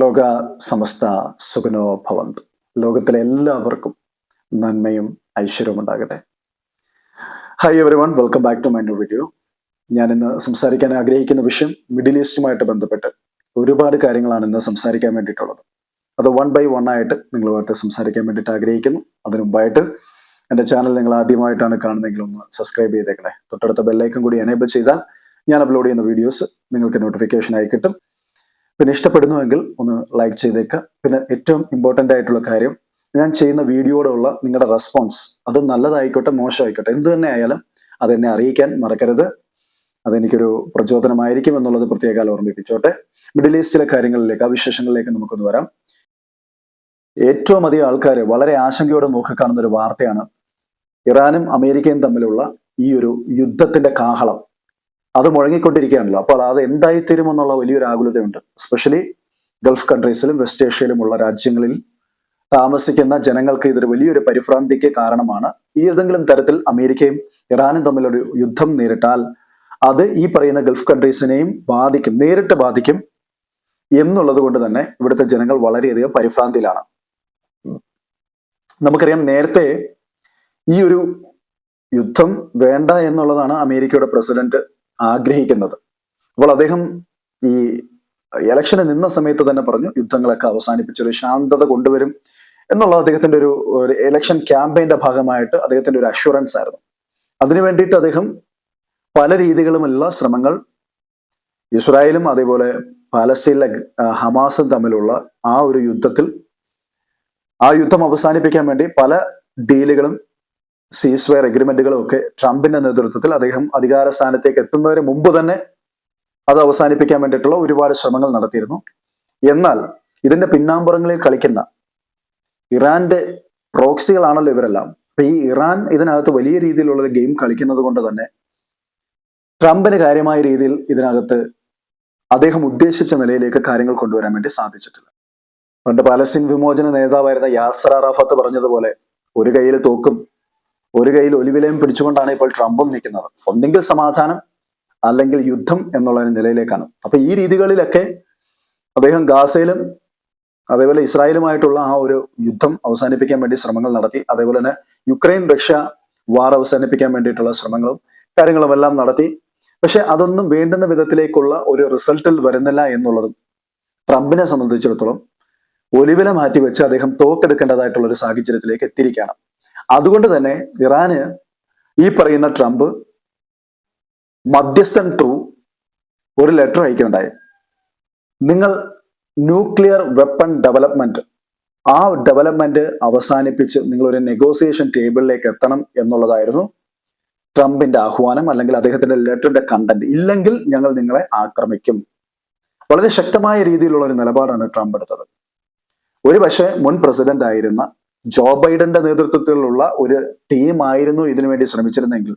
ലോക സമസ്ത സുഖനോ ഭവന്ത്. ലോകത്തിലെ എല്ലാവർക്കും നന്മയും ഐശ്വര്യവും ഉണ്ടാകട്ടെ. Hi everyone welcome back to my new video ഞാൻ ഇന്ന് സംസാരിക്കാൻ ആഗ്രഹിക്കുന്ന വിഷയം മിഡിൽ ഈസ്റ്റുമായിട്ട് ബന്ധപ്പെട്ട് ഒരുപാട് കാര്യങ്ങളാണ് ഇന്ന് സംസാരിക്കാൻ വേണ്ടിയിട്ടുള്ളത്. അത് വൺ ബൈ വൺ ആയിട്ട് നിങ്ങളുമായിട്ട് സംസാരിക്കാൻ വേണ്ടിയിട്ട് ആഗ്രഹിക്കുന്നു. അതിനു മുമ്പായിട്ട് എന്റെ ചാനൽ നിങ്ങൾ ആദ്യമായിട്ടാണ് കാണുന്നതെങ്കിൽ ഒന്ന് സബ്സ്ക്രൈബ് ചെയ്തേക്കണേ. തൊട്ടടുത്ത ബെല്ലൈക്കൻ കൂടി എനേബിൾ ചെയ്താൽ ഞാൻ അപ്ലോഡ് ചെയ്യുന്ന വീഡിയോസ് നിങ്ങൾക്ക് നോട്ടിഫിക്കേഷൻ ആയി കിട്ടും. പിന്നെ ഇഷ്ടപ്പെടുന്നുവെങ്കിൽ ഒന്ന് ലൈക്ക് ചെയ്തേക്കുക പിന്നെ ഏറ്റവും ഇമ്പോർട്ടന്റ് ആയിട്ടുള്ള കാര്യം ഞാൻ ചെയ്യുന്ന വീഡിയോയോടുള്ള നിങ്ങളുടെ റെസ്പോൺസ് അത് നല്ലതായിക്കോട്ടെ മോശമായിക്കോട്ടെ എന്ത് തന്നെ ആയാലും അതെന്നെ അറിയിക്കാൻ മറക്കരുത്. അതെനിക്കൊരു പ്രചോദനമായിരിക്കും എന്നുള്ളത് പ്രത്യേകം ഓർമ്മിപ്പിച്ചോട്ടെ. മിഡിൽ ഈസ്റ്റിലെ കാര്യങ്ങളിലേക്ക് ആ വിശേഷങ്ങളിലേക്ക് നമുക്കൊന്ന് വരാം. ഏറ്റവും അധികം ആൾക്കാർ വളരെ ആശങ്കയോടെ നോക്കിക്കാണുന്ന ഒരു വാർത്തയാണ് ഇറാനും അമേരിക്കയും തമ്മിലുള്ള ഈ ഒരു യുദ്ധത്തിന്റെ കാഹളം. അത് മുഴങ്ങിക്കൊണ്ടിരിക്കുകയാണല്ലോ. അപ്പോൾ അത് എന്തായിത്തീരുമെന്നുള്ള വലിയൊരു ആകുലതയുണ്ട്. എസ്പെഷ്യലി ഗൾഫ് കൺട്രീസിലും വെസ്റ്റ് ഏഷ്യയിലുമുള്ള രാജ്യങ്ങളിൽ താമസിക്കുന്ന ജനങ്ങൾക്ക് ഇതൊരു വലിയൊരു പരിഭ്രാന്തിക്ക് കാരണമാണ്. ഈ ഏതെങ്കിലും തരത്തിൽ അമേരിക്കയും ഇറാനും തമ്മിലൊരു യുദ്ധം നേരിട്ടാൽ അത് ഈ പറയുന്ന ഗൾഫ് കൺട്രീസിനെയും ബാധിക്കും നേരിട്ട് ബാധിക്കും എന്നുള്ളത് കൊണ്ട് തന്നെ ഇവിടുത്തെ ജനങ്ങൾ വളരെയധികം പരിഭ്രാന്തിയിലാണ്. നമുക്കറിയാം നേരത്തെ ഈ ഒരു യുദ്ധം വേണ്ട എന്നുള്ളതാണ് അമേരിക്കയുടെ പ്രസിഡന്റ് ആഗ്രഹിക്കുന്നത്. അപ്പോൾ അദ്ദേഹം ഈ ഇലക്ഷന് നിന്ന സമയത്ത് തന്നെ പറഞ്ഞു യുദ്ധങ്ങളൊക്കെ അവസാനിപ്പിച്ച് ഒരു ശാന്തത കൊണ്ടുവരും എന്നുള്ളത് അദ്ദേഹത്തിന്റെ ഒരു ഇലക്ഷൻ ക്യാമ്പയിന്റെ ഭാഗമായിട്ട് അദ്ദേഹത്തിന്റെ ഒരു അഷുറൻസ് ആയിരുന്നു. അതിനു വേണ്ടിയിട്ട് അദ്ദേഹം പല രീതികളുമുള്ള ശ്രമങ്ങൾ ഇസ്രായേലും അതേപോലെ പാലസ്തീനിലെ ഹമാസും തമ്മിലുള്ള ആ ഒരു യുദ്ധത്തിൽ ആ യുദ്ധം അവസാനിപ്പിക്കാൻ വേണ്ടി പല ഡീലുകളും സീസ് വെയർ എഗ്രിമെന്റുകളും ഒക്കെ ട്രംപിന്റെ നേതൃത്വത്തിൽ അദ്ദേഹം അധികാര സ്ഥാനത്തേക്ക് എത്തുന്നതിന് മുമ്പ് തന്നെ അത് അവസാനിപ്പിക്കാൻ വേണ്ടിയിട്ടുള്ള ഒരുപാട് ശ്രമങ്ങൾ നടത്തിയിരുന്നു. എന്നാൽ ഇതിന്റെ പിന്നാമ്പുറങ്ങളിൽ കളിക്കുന്ന ഇറാന്റെ പ്രോക്സികളാണല്ലോ ഇവരെല്ലാം. അപ്പൊ ഈ ഇറാൻ ഇതിനകത്ത് വലിയ രീതിയിലുള്ള ഗെയിം കളിക്കുന്നത് കൊണ്ട് തന്നെ ട്രംപിന് കാര്യമായ രീതിയിൽ ഇതിനകത്ത് അദ്ദേഹം ഉദ്ദേശിച്ച നിലയിലേക്ക് കാര്യങ്ങൾ കൊണ്ടുവരാൻ വേണ്ടി സാധിച്ചിട്ടില്ല. പണ്ട് പാലസ്തീൻ വിമോചന നേതാവായിരുന്ന യാസർ അറാഫത്ത് പറഞ്ഞതുപോലെ ഒരു കയ്യിൽ തോക്കും ഒരു കയ്യിൽ ഒലിവിലയും പിടിച്ചുകൊണ്ടാണ് ഇപ്പോൾ ട്രംപും നിൽക്കുന്നത്. ഒന്നെങ്കിൽ സമാധാനം അല്ലെങ്കിൽ യുദ്ധം എന്നുള്ള നിലയിലേക്കാണ്. അപ്പൊ ഈ രീതികളിലൊക്കെ അദ്ദേഹം ഗാസയിലും അതേപോലെ ഇസ്രായേലുമായിട്ടുള്ള ആ ഒരു യുദ്ധം അവസാനിപ്പിക്കാൻ വേണ്ടി ശ്രമങ്ങൾ നടത്തി അതേപോലെ തന്നെ യുക്രൈൻ റഷ്യ വാർ അവസാനിപ്പിക്കാൻ വേണ്ടിയിട്ടുള്ള ശ്രമങ്ങളും കാര്യങ്ങളും എല്ലാം നടത്തി. പക്ഷെ അതൊന്നും വേണ്ടുന്ന വിധത്തിലേക്കുള്ള ഒരു റിസൾട്ടിൽ വരുന്നില്ല എന്നുള്ളതും ട്രംപിനെ സംബന്ധിച്ചിടത്തോളം ഒലിവില മാറ്റിവെച്ച് അദ്ദേഹം തോക്കെടുക്കേണ്ടതായിട്ടുള്ള ഒരു സാഹചര്യത്തിലേക്ക് എത്തിയിരിക്കുകയാണ്. അതുകൊണ്ട് തന്നെ ഇറാന് ഈ പറയുന്ന ട്രംപ് മധ്യസ്ഥൻ ത്രൂ ഒരു ലെറ്റർ അയക്കുകയുണ്ടായി നിങ്ങൾ ന്യൂക്ലിയർ വെപ്പൺ ഡെവലപ്മെന്റ് ആ ഡെവലപ്മെന്റ് അവസാനിപ്പിച്ച് നിങ്ങൾ ഒരു നെഗോസിയേഷൻ ടേബിളിലേക്ക് എത്തണം എന്നുള്ളതായിരുന്നു ട്രംപിന്റെ ആഹ്വാനം അല്ലെങ്കിൽ അദ്ദേഹത്തിന്റെ ലെറ്ററിന്റെ കണ്ടന്റ് ഇല്ലെങ്കിൽ ഞങ്ങൾ നിങ്ങളെ ആക്രമിക്കും. വളരെ ശക്തമായ രീതിയിലുള്ള ഒരു നിലപാടാണ് ട്രംപ് എടുത്തത്. ഒരു പക്ഷേ മുൻ പ്രസിഡന്റ് ആയിരുന്ന ജോ ബൈഡന്റെ നേതൃത്വത്തിലുള്ള ഒരു ടീമായിരുന്നു ഇതിനു വേണ്ടി ശ്രമിച്ചിരുന്നെങ്കിൽ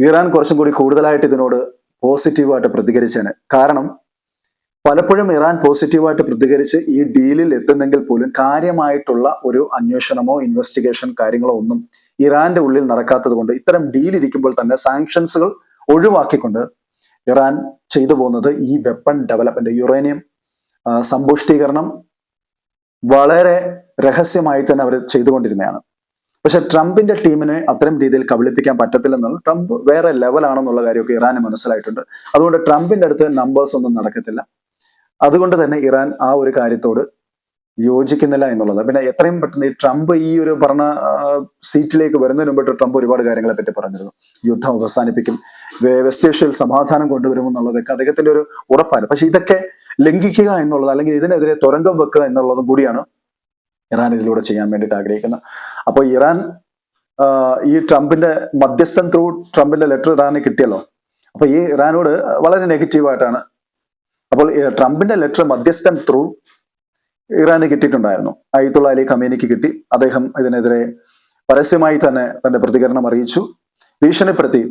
ഇറാൻ കുറച്ചും കൂടി കൂടുതലായിട്ട് ഇതിനോട് പോസിറ്റീവായിട്ട് പ്രതികരിച്ചേനെ കാരണം പലപ്പോഴും ഇറാൻ പോസിറ്റീവായിട്ട് പ്രതികരിച്ച് ഈ ഡീലിൽ എത്തുന്നെങ്കിൽ പോലും കാര്യമായിട്ടുള്ള ഒരു അന്വേഷണമോ ഇൻവെസ്റ്റിഗേഷൻ കാര്യങ്ങളോ ഒന്നും ഇറാന്റെ ഉള്ളിൽ നടക്കാത്തത് കൊണ്ട് ഇത്തരം ഡീൽ ഇരിക്കുമ്പോൾ തന്നെ സാങ്ഷൻസുകൾ ഒഴിവാക്കിക്കൊണ്ട് ഇറാൻ ചെയ്തു പോകുന്നത് ഈ വെപ്പൺ ഡെവലപ്മെന്റ് യുറേനിയം സമ്പുഷ്ടീകരണം വളരെ രഹസ്യമായി തന്നെ അവർ ചെയ്തുകൊണ്ടിരുന്നതാണ്. പക്ഷെ ട്രംപിന്റെ ടീമിനെ അത്തരം രീതിയിൽ കബളിപ്പിക്കാൻ പറ്റത്തില്ലെന്നുള്ള ട്രംപ് വേറെ ലെവലാണെന്നുള്ള കാര്യമൊക്കെ ഇറാന് മനസ്സിലായിട്ടുണ്ട്. അതുകൊണ്ട് ട്രംപിന്റെ അടുത്ത് നമ്പേഴ്സ് ഒന്നും നടക്കത്തില്ല. അതുകൊണ്ട് തന്നെ ഇറാൻ ആ ഒരു കാര്യത്തോട് യോജിക്കുന്നില്ല എന്നുള്ളത്. പിന്നെ എത്രയും പെട്ടെന്ന് ഈ ട്രംപ് ഈ ഒരു പറഞ്ഞ സീറ്റിലേക്ക് വരുന്നതിന് മുമ്പിട്ട് ട്രംപ് ഒരുപാട് കാര്യങ്ങളെ പറ്റി പറഞ്ഞിരുന്നു. യുദ്ധം അവസാനിപ്പിക്കും വെസ്റ്റ് ഏഷ്യയിൽ സമാധാനം കൊണ്ടുവരുമെന്നുള്ളതൊക്കെ അദ്ദേഹത്തിന്റെ ഒരു ഉറപ്പായിരുന്നു. പക്ഷെ ഇതൊക്കെ ലംഘിക്കുക എന്നുള്ളത് അല്ലെങ്കിൽ ഇതിനെതിരെ തുരങ്കം വെക്കുക എന്നുള്ളതും കൂടിയാണ് ഇറാൻ ഇതിലൂടെ ചെയ്യാൻ വേണ്ടിയിട്ട് ആഗ്രഹിക്കുന്നത് അപ്പോൾ ഇറാൻ ഈ ട്രംപിന്റെ മധ്യസ്ഥൻ ത്രൂ ട്രംപിന്റെ ലെറ്റർ ഇറാന് കിട്ടിയല്ലോ. അപ്പൊ ഈ ഇറാനോട് വളരെ നെഗറ്റീവായിട്ടാണ് അപ്പോൾ ട്രംപിന്റെ ലെറ്റർ മധ്യസ്ഥൻ ത്രൂ ഇറാന് കിട്ടിയിട്ടുണ്ടായിരുന്നു. അയ്യത്തുള്ള അലി ഖമേനിക്ക് കിട്ടി. അദ്ദേഹം ഇതിനെതിരെ പരസ്യമായി തന്നെ തന്റെ പ്രതികരണം അറിയിച്ചു. ഭീഷണിപ്പെടുത്തി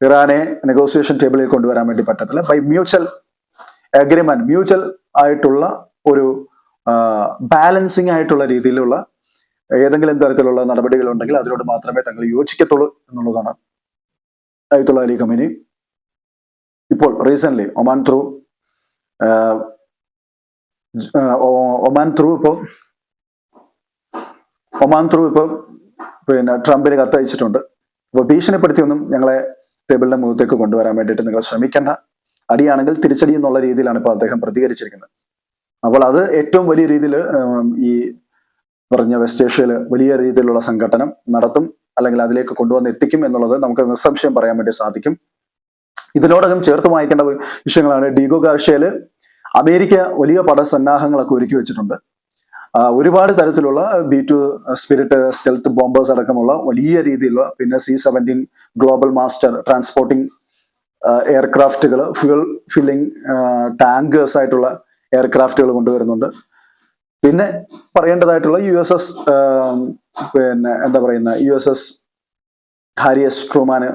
ഇറാനെ നെഗോസിയേഷൻ ടേബിളിൽ കൊണ്ടുവരാൻ വേണ്ടി പറ്റത്തില്ല. ബൈ മ്യൂച്വൽ അഗ്രിമെന്റ് മ്യൂച്വൽ ആയിട്ടുള്ള ബാലൻസിങ് ആയിട്ടുള്ള രീതിയിലുള്ള ഏതെങ്കിലും തരത്തിലുള്ള നടപടികൾ ഉണ്ടെങ്കിൽ അതിനോട് മാത്രമേ തങ്ങൾ യോജിക്കത്തുള്ളൂ എന്നുള്ളതാണ് അയ്യത്തുള്ള അലി കമ്പനി ഇപ്പോൾ recent Oman through Oman through ഇപ്പോ ഒമാൻ ത്രൂ ഇപ്പോ പിന്നെ ട്രംപിന് കത്തയച്ചിട്ടുണ്ട്. അപ്പോൾ ഭീഷണിപ്പെടുത്തിയൊന്നും ഞങ്ങളെ ടേബിളിന്റെ മുഖത്തേക്ക് കൊണ്ടുവരാൻ വേണ്ടിയിട്ട് നിങ്ങൾ ശ്രമിക്കേണ്ട. അടിയാണെങ്കിൽ തിരിച്ചടി എന്നുള്ള രീതിയിലാണ് ഇപ്പോൾ അദ്ദേഹം പ്രതികരിച്ചിരിക്കുന്നത്. അപ്പോൾ അത് ഏറ്റവും വലിയ രീതിയിൽ ഈ പറഞ്ഞ വെസ്റ്റ് ഏഷ്യയിൽ വലിയ രീതിയിലുള്ള സംഘടനം നടത്തും അല്ലെങ്കിൽ അതിലേക്ക് കൊണ്ടുവന്ന് എത്തിക്കും എന്നുള്ളത് നമുക്ക് നിസ്സംശയം പറയാൻ വേണ്ടി സാധിക്കും. ഇതിനോടകം ചേർത്ത് വായിക്കേണ്ട വിഷയങ്ങളാണ് ഡീഗോ ഗാർഷ്യയിൽ അമേരിക്ക വലിയ പടസന്നാഹങ്ങളൊക്കെ ഒരുക്കി വെച്ചിട്ടുണ്ട്. ഒരുപാട് തരത്തിലുള്ള B two spirit stealth bombers അടക്കമുള്ള വലിയ രീതിയിലുള്ള പിന്നെ C seventeen global master transporting എയർക്രാഫ്റ്റുകൾ fuel filling tankers ആയിട്ടുള്ള എയർക്രാഫ്റ്റുകൾ കൊണ്ടുവരുന്നുണ്ട്. പിന്നെ പറയേണ്ടതായിട്ടുള്ള യു എസ് എസ് പിന്നെ എന്താ പറയുന്ന U S S Harry S Truman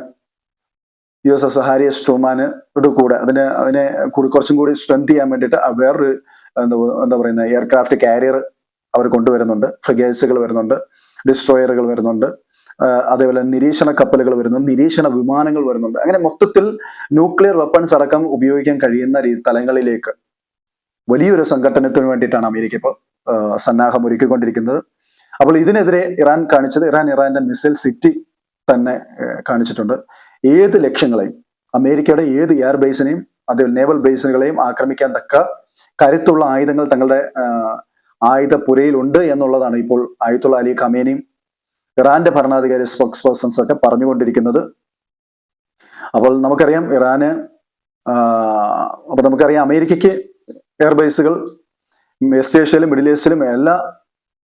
U S S Harry S Truman കൂടെ അതിന് അതിനെ കുറച്ചും കൂടി സ്ട്രെങ്ത് ചെയ്യാൻ വേണ്ടിയിട്ട് വേറൊരു എന്താ എന്താ പറയുന്ന എയർക്രാഫ്റ്റ് കാരിയർ അവർ കൊണ്ടുവരുന്നുണ്ട്. ഫ്രിഗേഴ്സുകൾ വരുന്നുണ്ട്. ഡിസ്ട്രോയറുകൾ വരുന്നുണ്ട്. അതേപോലെ നിരീക്ഷണ കപ്പലുകൾ വരുന്നുണ്ട്. നിരീക്ഷണ വിമാനങ്ങൾ വരുന്നുണ്ട്. അങ്ങനെ മൊത്തത്തിൽ ന്യൂക്ലിയർ വെപ്പൺസ് അടക്കം ഉപയോഗിക്കാൻ കഴിയുന്ന തലങ്ങളിലേക്ക് വലിയൊരു സംഘടനത്തിന് വേണ്ടിയിട്ടാണ് അമേരിക്ക ഇപ്പോൾ സന്നാഹം ഒരുക്കിക്കൊണ്ടിരിക്കുന്നത്. അപ്പോൾ ഇതിനെതിരെ ഇറാൻ കാണിച്ചത് ഇറാൻ ഇറാന്റെ മിസൈൽ സിറ്റി തന്നെ കാണിച്ചിട്ടുണ്ട്. ഏത് ലക്ഷ്യങ്ങളെയും അമേരിക്കയുടെ ഏത് എയർ ബേസിനെയും അതേപോലെ നേവൽ ബേസുകളെയും ആക്രമിക്കാൻ തക്ക കരുത്തുള്ള ആയുധങ്ങൾ തങ്ങളുടെ ആയുധ പുരയിലുണ്ട് എന്നുള്ളതാണ് ഇപ്പോൾ ആയത്തുള്ള അലി ഖമേനിയും ഇറാന്റെ ഭരണാധികാരി സ്പോക്സ് പേഴ്സൺസ് ഒക്കെ പറഞ്ഞുകൊണ്ടിരിക്കുന്നത്. അപ്പോൾ നമുക്കറിയാം ഇറാന് അപ്പോൾ അപ്പൊ നമുക്കറിയാം അമേരിക്കയ്ക്ക് എയർബേസുകൾ വെസ്റ്റ് ഏഷ്യയിലും മിഡിൽ ഈസ്റ്റിലും എല്ലാ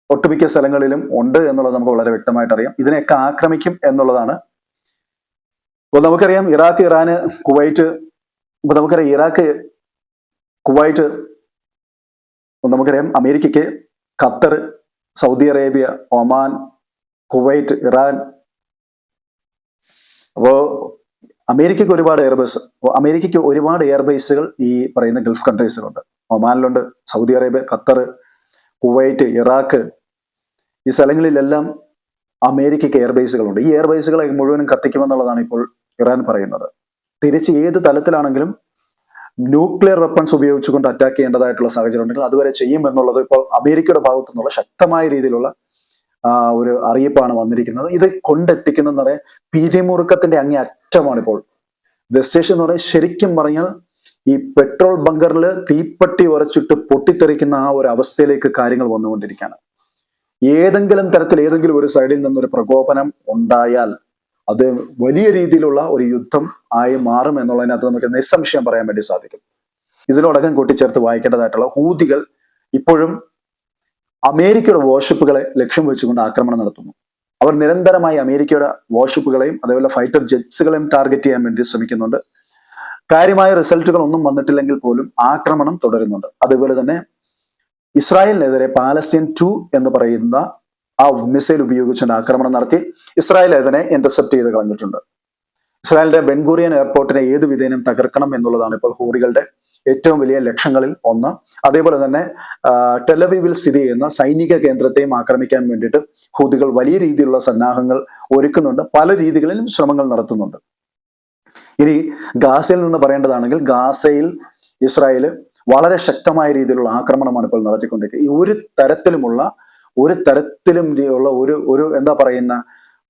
ഒട്ടുമിക്ക സ്ഥലങ്ങളിലും ഉണ്ട് എന്നുള്ളത് നമുക്ക് വളരെ വ്യക്തമായിട്ട് അറിയാം. ഇതിനെയൊക്കെ ആക്രമിക്കും എന്നുള്ളതാണ്. അപ്പോൾ നമുക്കറിയാം ഇറാഖ് ഇറാന് കുവൈറ്റ് ഇപ്പൊ നമുക്കറിയാം ഇറാഖ് കുവൈറ്റ് നമുക്കറിയാം അമേരിക്കയ്ക്ക് Qatar Saudi Arabia Oman Kuwait Iran. അപ്പോ അമേരിക്കയ്ക്ക് ഒരുപാട് എയർബേസ് അപ്പോൾ അമേരിക്കയ്ക്ക് ഒരുപാട് എയർബേസുകൾ ഈ പറയുന്ന ഗൾഫ് കൺട്രീസിലുണ്ട്. ഒമാനിലുണ്ട് Saudi Arabia Qatar Kuwait Iraq ഈ സ്ഥലങ്ങളിലെല്ലാം അമേരിക്കയ്ക്ക് എയർബേസുകളുണ്ട്. ഈ എയർബേസുകളെ മുഴുവനും കത്തിക്കുമെന്നുള്ളതാണ് ഇപ്പോൾ ഇറാൻ പറയുന്നത്. തിരിച്ച് ഏത് തലത്തിലാണെങ്കിലും ന്യൂക്ലിയർ വെപ്പൺസ് ഉപയോഗിച്ചുകൊണ്ട് അറ്റാക്ക് ചെയ്യേണ്ടതായിട്ടുള്ള സാഹചര്യം ഉണ്ടെങ്കിൽ അതുവരെ ചെയ്യും എന്നുള്ളത് ഇപ്പോൾ അമേരിക്കയുടെ ഭാഗത്തു നിന്നുള്ള ശക്തമായ രീതിയിലുള്ള ഒരു അറിയിപ്പാണ് വന്നിരിക്കുന്നത്. ഇത് കൊണ്ടെത്തിക്കുന്നതെന്ന് പറയാൻ പിരിമുറുക്കത്തിന്റെ അങ്ങേ അറ്റമാണ് ഇപ്പോൾ. വെസ്റ്റ് ഏഷ്യ എന്ന് പറയാൻ ശരിക്കും പറഞ്ഞാൽ ഈ പെട്രോൾ ബങ്കറിൽ തീപ്പട്ടി ഉറച്ചിട്ട് പൊട്ടിത്തെറിക്കുന്ന ആ ഒരു അവസ്ഥയിലേക്ക് കാര്യങ്ങൾ വന്നുകൊണ്ടിരിക്കുകയാണ്. ഏതെങ്കിലും തരത്തിൽ ഏതെങ്കിലും ഒരു സൈഡിൽ നിന്നൊരു പ്രകോപനം ഉണ്ടായാൽ അത് വലിയ രീതിയിലുള്ള ഒരു യുദ്ധം ആയി മാറും എന്നുള്ളതിനകത്ത് നമുക്ക് നിസ്സംശയം പറയാൻ വേണ്ടി സാധിക്കും. ഇതിനോടകം കൂട്ടിച്ചേർത്ത് വായിക്കേണ്ടതായിട്ടുള്ള ഹൂതികൾ ഇപ്പോഴും അമേരിക്കയുടെ വോഷിപ്പുകളെ ലക്ഷ്യം വെച്ചുകൊണ്ട് ആക്രമണം നടത്തുന്നു. അവർ നിരന്തരമായി അമേരിക്കയുടെ വോഷിപ്പുകളെയും അതേപോലെ ഫൈറ്റർ ജെറ്റ്സുകളെയും ടാർഗറ്റ് ചെയ്യാൻ വേണ്ടി ശ്രമിക്കുന്നുണ്ട്. കാര്യമായ റിസൾട്ടുകൾ ഒന്നും വന്നിട്ടില്ലെങ്കിൽ പോലും ആക്രമണം തുടരുന്നുണ്ട്. അതുപോലെ തന്നെ ഇസ്രായേലിനെതിരെ പാലസ്തീൻ ടു എന്ന് പറയുന്ന ആ മിസൈൽ ഉപയോഗിച്ചുകൊണ്ട് ആക്രമണം നടത്തി ഇസ്രായേൽ അതിനെ ഇന്റർസെപ്റ്റ് ചെയ്ത് കളഞ്ഞിട്ടുണ്ട്. ഇസ്രായേലിന്റെ ബെൻഗൂറിയൻ എയർപോർട്ടിനെ ഏത് വിധേനം തകർക്കണം എന്നുള്ളതാണ് ഇപ്പോൾ ഹൂറികളുടെ ഏറ്റവും വലിയ ലക്ഷ്യങ്ങളിൽ ഒന്ന്. അതേപോലെ തന്നെ ടെലവീവിൽ സ്ഥിതി ചെയ്യുന്ന സൈനിക കേന്ദ്രത്തെയും ആക്രമിക്കാൻ വേണ്ടിയിട്ട് ഹൂതികൾ വലിയ രീതിയിലുള്ള സന്നാഹങ്ങൾ ഒരുക്കുന്നുണ്ട്. പല രീതികളിലും ശ്രമങ്ങൾ നടത്തുന്നുണ്ട്. ഇനി ഗാസയിൽ നിന്ന് പറയേണ്ടതാണെങ്കിൽ ഗാസയിൽ ഇസ്രായേൽ വളരെ ശക്തമായ രീതിയിലുള്ള ആക്രമണമാണ് ഇപ്പോൾ നടത്തിക്കൊണ്ടിരിക്കുന്നത്. ഒരു തരത്തിലുമുള്ള ഒരു തരത്തിലും ഉള്ള ഒരു ഒരു എന്താ പറയുന്ന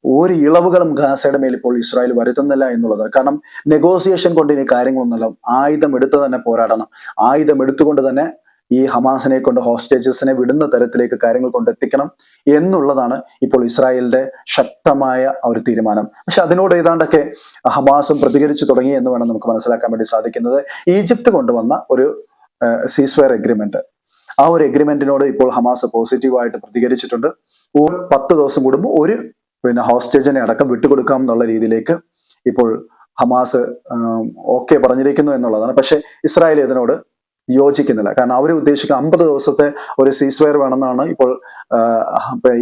ഒരു ഇളവുകളും ഗാസയുടെ മേൽ ഇപ്പോൾ ഇസ്രായേൽ വരുത്തുന്നില്ല എന്നുള്ളത്. കാരണം നെഗോസിയേഷൻ കൊണ്ട് ഇനി കാര്യങ്ങളൊന്നുമല്ല. ആയുധം എടുത്ത് തന്നെ പോരാടണം. ആയുധം എടുത്തുകൊണ്ട് തന്നെ ഈ ഹമാസിനെ കൊണ്ട് ഹോസ്റ്റേജസിനെ വിടുന്ന തരത്തിലേക്ക് കാര്യങ്ങൾ കൊണ്ടെത്തിക്കണം എന്നുള്ളതാണ് ഇപ്പോൾ ഇസ്രായേലിന്റെ ശക്തമായ ഒരു തീരുമാനം. പക്ഷെ അതിനോട് ഏതാണ്ടൊക്കെ ഹമാസും പ്രതികരിച്ചു തുടങ്ങി എന്ന് വേണം നമുക്ക് മനസ്സിലാക്കാൻ വേണ്ടി സാധിക്കുന്നത്. ഈജിപ്ത് കൊണ്ടുവന്ന ഒരു സീസ്വയർ എഗ്രിമെന്റ് ആ ഒരു എഗ്രിമെന്റിനോട് ഇപ്പോൾ ഹമാസ് പോസിറ്റീവായിട്ട് പ്രതികരിച്ചിട്ടുണ്ട്. പത്ത് ദിവസം കൂടുമ്പോൾ ഒരു പിന്നെ ഹോസ്റ്റേജിനെ അടക്കം വിട്ടുകൊടുക്കാം എന്നുള്ള രീതിയിലേക്ക് ഇപ്പോൾ ഹമാസ് ഓക്കെ പറഞ്ഞിരിക്കുന്നു എന്നുള്ളതാണ്. പക്ഷേ ഇസ്രായേൽ ഇതിനോട് യോജിക്കുന്നില്ല. കാരണം അവർ ഉദ്ദേശിക്കുന്ന അമ്പത് ദിവസത്തെ ഒരു സീസ്വയർ വേണമെന്നാണ് ഇപ്പോൾ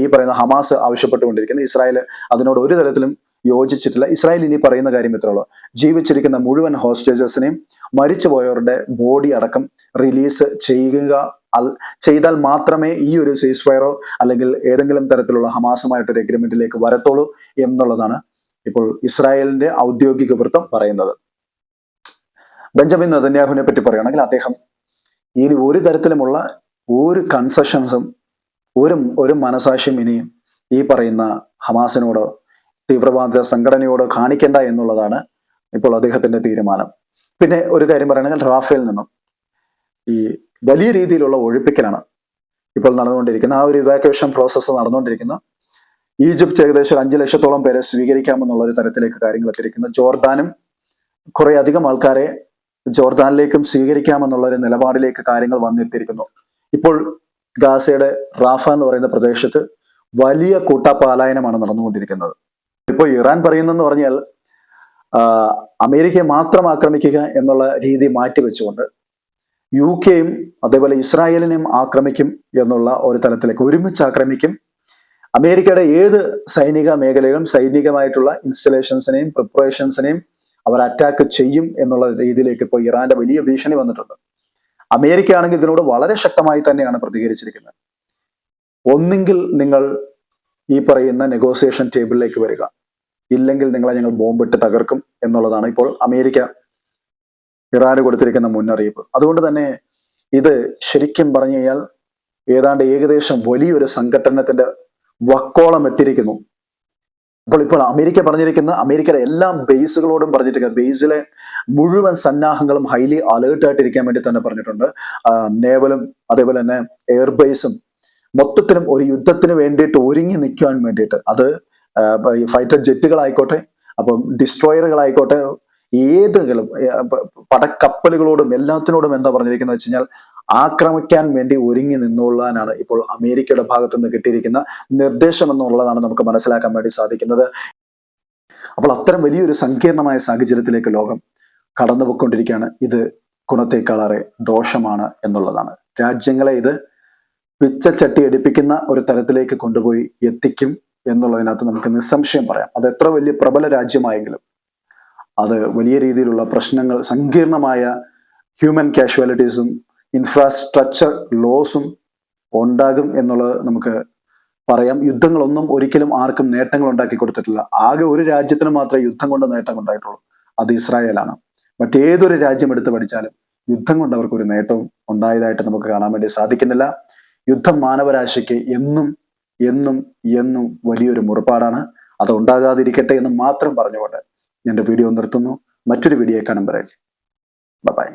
ഈ പറയുന്ന ഹമാസ് ആവശ്യപ്പെട്ടുകൊണ്ടിരിക്കുന്നത്. ഇസ്രായേൽ അതിനോട് ഒരു തരത്തിലും യോജിച്ചിട്ടില്ല. ഇസ്രായേൽ ഇനി പറയുന്ന കാര്യം ഇത്രയുള്ളൂ ജീവിച്ചിരിക്കുന്ന മുഴുവൻ ഹോസ്റ്റേജസിനെയും മരിച്ചുപോയവരുടെ ബോഡി അടക്കം റിലീസ് ചെയ്യുക ചെയ്താൽ മാത്രമേ ഈ ഒരു സീസ് ഫയറോ അല്ലെങ്കിൽ ഏതെങ്കിലും തരത്തിലുള്ള ഹമാസുമായിട്ടൊരു എഗ്രിമെന്റിലേക്ക് വരത്തുള്ളൂ എന്നുള്ളതാണ് ഇപ്പോൾ ഇസ്രായേലിന്റെ ഔദ്യോഗിക വൃത്തം പറയുന്നത്. ബെഞ്ചമിൻ നെതന്യാഹുവിനെ പറ്റി പറയുകയാണെങ്കിൽ അദ്ദേഹം ഇനി ഒരു തരത്തിലുമുള്ള ഒരു കൺസെഷൻസും ഒരു ഒരു മനസാക്ഷ്യം ഇനിയും ഈ പറയുന്ന ഹമാസിനോടോ തീവ്രവാദ സംഘടനയോടോ കാണിക്കേണ്ട എന്നുള്ളതാണ് ഇപ്പോൾ അദ്ദേഹത്തിന്റെ തീരുമാനം. പിന്നെ ഒരു കാര്യം പറയുകയാണെങ്കിൽ റാഫേൽ നിന്നും ഈ വലിയ രീതിയിലുള്ള ഒഴിപ്പിക്കലാണ് ഇപ്പോൾ നടന്നുകൊണ്ടിരിക്കുന്ന ആ ഒരു ഇവാക്യുവേഷൻ പ്രോസസ്സ് നടന്നുകൊണ്ടിരിക്കുന്ന ഈജിപ്ത് ഏകദേശം അഞ്ച് ലക്ഷത്തോളം പേരെ സ്വീകരിക്കാമെന്നുള്ള ഒരു തരത്തിലേക്ക് കാര്യങ്ങൾ എത്തിയിരിക്കുന്നു. ജോർദാനും കുറേ അധികം ആൾക്കാരെ ജോർദാനിലേക്കും സ്വീകരിക്കാമെന്നുള്ള ഒരു നിലപാടിലേക്ക് കാര്യങ്ങൾ വന്നെത്തിയിരിക്കുന്നു. ഇപ്പോൾ ഗാസയുടെ റാഫ എന്ന് പറയുന്ന പ്രദേശത്ത് വലിയ കൂട്ടപാലായനമാണ് നടന്നുകൊണ്ടിരിക്കുന്നത്. ഇപ്പോൾ ഇറാൻ പറയുന്നെന്ന് പറഞ്ഞാൽ അമേരിക്കയെ മാത്രം ആക്രമിക്കുക എന്നുള്ള രീതി മാറ്റിവെച്ചുകൊണ്ട് യു കെയും അതേപോലെ ഇസ്രായേലിനെയും ആക്രമിക്കും എന്നുള്ള ഒരു തലത്തിലേക്ക് ഒരുമിച്ച് ആക്രമിക്കും. അമേരിക്കയുടെ ഏത് സൈനിക മേഖലകളും സൈനികമായിട്ടുള്ള ഇൻസ്റ്റലേഷൻസിനെയും പ്രിപ്പറേഷൻസിനെയും അവർ അറ്റാക്ക് ചെയ്യും എന്നുള്ള രീതിയിലേക്ക് ഇപ്പോൾ ഇറാന്റെ വലിയ ഭീഷണി വന്നിട്ടുണ്ട്. അമേരിക്ക ആണെങ്കിൽ ഇതിനോട് വളരെ ശക്തമായി തന്നെയാണ് പ്രതികരിച്ചിരിക്കുന്നത്. ഒന്നെങ്കിൽ നിങ്ങൾ ഈ പറയുന്ന നെഗോസിയേഷൻ ടേബിളിലേക്ക് വരിക. ഇല്ലെങ്കിൽ നിങ്ങളെ ഞങ്ങൾ ബോംബിട്ട് തകർക്കും എന്നുള്ളതാണ് ഇപ്പോൾ അമേരിക്ക ഇറാന് കൊടുത്തിരിക്കുന്ന മുന്നറിയിപ്പ്. അതുകൊണ്ട് തന്നെ ഇത് ശരിക്കും പറഞ്ഞു കഴിഞ്ഞാൽ ഏതാണ്ട് ഏകദേശം വലിയൊരു സംഘടനത്തിന്റെ വക്കോളം എത്തിയിരിക്കുന്നു. അപ്പോൾ ഇപ്പോൾ അമേരിക്ക പറഞ്ഞിരിക്കുന്ന അമേരിക്കയുടെ എല്ലാ ബേസുകളോടും പറഞ്ഞിരിക്കുന്നത് ബേസിലെ മുഴുവൻ സന്നാഹങ്ങളും ഹൈലി അലേർട്ട് ആയിട്ടിരിക്കാൻ വേണ്ടി തന്നെ പറഞ്ഞിട്ടുണ്ട്. നേവലും അതേപോലെ തന്നെ എയർബേസും മൊത്തത്തിലും ഒരു യുദ്ധത്തിന് വേണ്ടിയിട്ട് ഒരുങ്ങി നിൽക്കുവാൻ വേണ്ടിയിട്ട്. അത് ഫൈറ്റർ ജെറ്റുകളായിക്കോട്ടെ അപ്പം ഡിസ്ട്രോയറുകളായിക്കോട്ടെ ഏതെങ്കിലും പടക്കപ്പലുകളോടും എല്ലാത്തിനോടും എന്താ പറഞ്ഞിരിക്കുന്നത് വെച്ച് ആക്രമിക്കാൻ വേണ്ടി ഒരുങ്ങി നിന്നുകൊള്ളാനാണ് ഇപ്പോൾ അമേരിക്കയുടെ ഭാഗത്തു നിന്ന് കിട്ടിയിരിക്കുന്ന നിർദ്ദേശം എന്നുള്ളതാണ് നമുക്ക് മനസ്സിലാക്കാൻ വേണ്ടി സാധിക്കുന്നത്. അപ്പോൾ അത്തരം വലിയൊരു സങ്കീർണമായ സാഹചര്യത്തിലേക്ക് ലോകം കടന്നുപോയിക്കൊണ്ടിരിക്കുകയാണ്. ഇത് ഗുണത്തേക്കാളേറെ ദോഷമാണ് എന്നുള്ളതാണ്. രാജ്യങ്ങളെ ഇത് പിച്ചച്ചട്ടി അടിപ്പിക്കുന്ന ഒരു തരത്തിലേക്ക് കൊണ്ടുപോയി എത്തിക്കും എന്നുള്ളതിനകത്ത് നമുക്ക് നിസ്സംശയം പറയാം. അത് എത്ര വലിയ പ്രബല രാജ്യമായെങ്കിലും അത് വലിയ രീതിയിലുള്ള പ്രശ്നങ്ങൾ സങ്കീർണമായ ഹ്യൂമൻ കാഷ്വാലിറ്റീസും ഇൻഫ്രാസ്ട്രക്ചർ ലോസും ഉണ്ടാകും എന്നുള്ളത് നമുക്ക് പറയാം. യുദ്ധങ്ങളൊന്നും ഒരിക്കലും ആർക്കും നേട്ടങ്ങൾ ഉണ്ടാക്കി കൊടുത്തിട്ടില്ല. ആകെ ഒരു രാജ്യത്തിന് മാത്രമേ യുദ്ധം കൊണ്ട് നേട്ടം ഉണ്ടായിട്ടുള്ളൂ. അത് ഇസ്രായേലാണ്. മറ്റേതൊരു രാജ്യം എടുത്ത് പഠിച്ചാലും യുദ്ധം കൊണ്ട് അവർക്ക് ഒരു നേട്ടവും ഉണ്ടായതായിട്ട് നമുക്ക് കാണാൻ വേണ്ടി സാധിക്കുന്നില്ല. യുദ്ധം മാനവരാശിക്ക് എന്നും എന്നും എന്നും വലിയൊരു മുറിപ്പാടാണ്. അത് ഉണ്ടാകാതിരിക്കട്ടെ എന്ന് മാത്രം പറഞ്ഞുകൊണ്ട് എന്റെ വീഡിയോ നിർത്തുന്നു. മറ്റൊരു വീഡിയോ കാണുമ്പോഴേ ബൈ